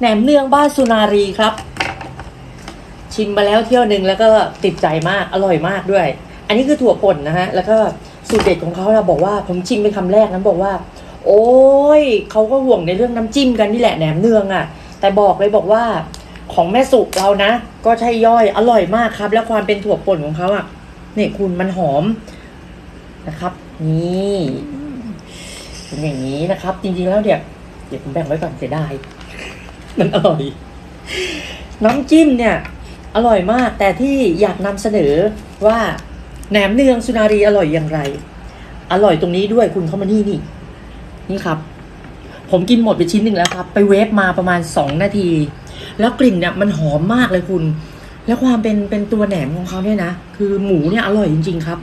แหนมเนืองบ้านสุนารีครับ ชิมมาแล้วเที่ยวหนึ่งแล้วก็ติดใจมากอร่อยมากด้วย อันนี้คือถั่วป่นนะฮะ แล้วก็สูตรเด็ดของเขาเราบอกว่าผมชิมเป็นคำแรกนั้นบอกว่า โอ้ยเขาก็ห่วงในเรื่องน้ำจิ้มกันนี่แหละแหนมเนืองอะ่ะ แต่บอกเลยบอกว่าของแม่สุเรานะ ก็ใช่ย่อยอร่อยมากครับ แล้วความเป็นถั่วป่นของเขาอะ่ะเนี่ยคุณมันหอมนะครับ นี่เป็นอย่างนี้นะครับ จริงๆแล้วเนี่ยเดี๋ยวผมแบ่งไว้ก่อนเสียดาย มันอร่อย น้ำจิ้มเนี่ย อร่อยมาก แต่ที่อยากนำเสนอว่าแหนมเนืองสุนารีอร่อยอย่างไร อร่อยตรงนี้ด้วยคุณเข้ามานี่นี่ นี่ครับ ผมกินหมดไปชิ้นหนึ่งแล้วครับ ไปเวฟมาประมาณสองนาที แล้วกลิ่นเนี่ยมันหอมมากเลยคุณ แล้วความเป็นเป็นตัวแหนมของเขาเนี่ยนะคือหมูเนี่ยอร่อยจริง ๆ ครับ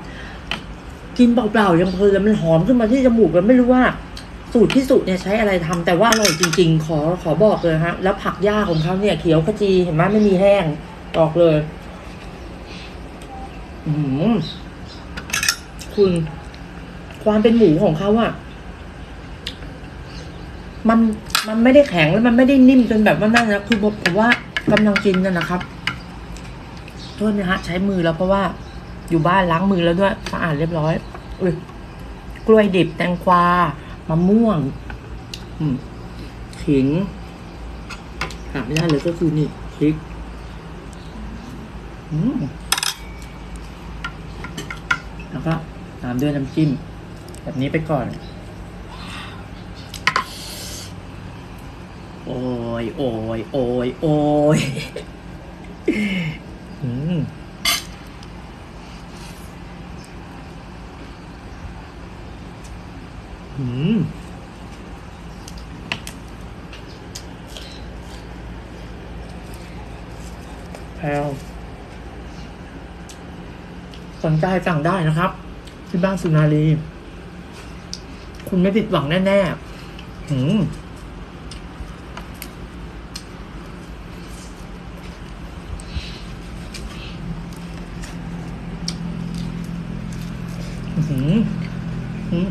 กินเปล่าๆยังเพลินแล้วมันหอมขึ้นมาที่จมูกแล้วไม่รู้ว่า สูตรพิสูจน์เนี่ยใช้อะไรทำแต่ว่าอร่อยจริง ๆ ขอขอบอกเลยฮะ แล้วผักหญ้าของเขาเนี่ยเขียวขจีเห็นไหมไม่มีแห้งบอกเลย อืมคุณ ความเป็นหมูของเขาอะมันมันไม่ได้แข็งแล้วมันไม่ได้นิ่มจนแบบว่านั่นนะคือผมผมว่ากำลังกินกันนะครับโทษนะฮะ ใช้มือแล้วเพราะว่าอยู่บ้านล้างมือแล้วด้วยสะอาดเรียบร้อยอุ้ยกล้วยดิบแตงกวา มะม่วงอืมขิงขาดไม่ได้เลยก็คือนี่พริกอืมแล้วก็ตามด้วยน้ำจิ้ม แบบนี้ไปก่อน โอ้ยโอ้ยโอ้ยโอ้ยอืม อืมแพลวสนใจสั่งได้นะครับ ที่บ้านสุนารี คุณไม่ผิดหวังแน่ๆหืมอื้อหือหืม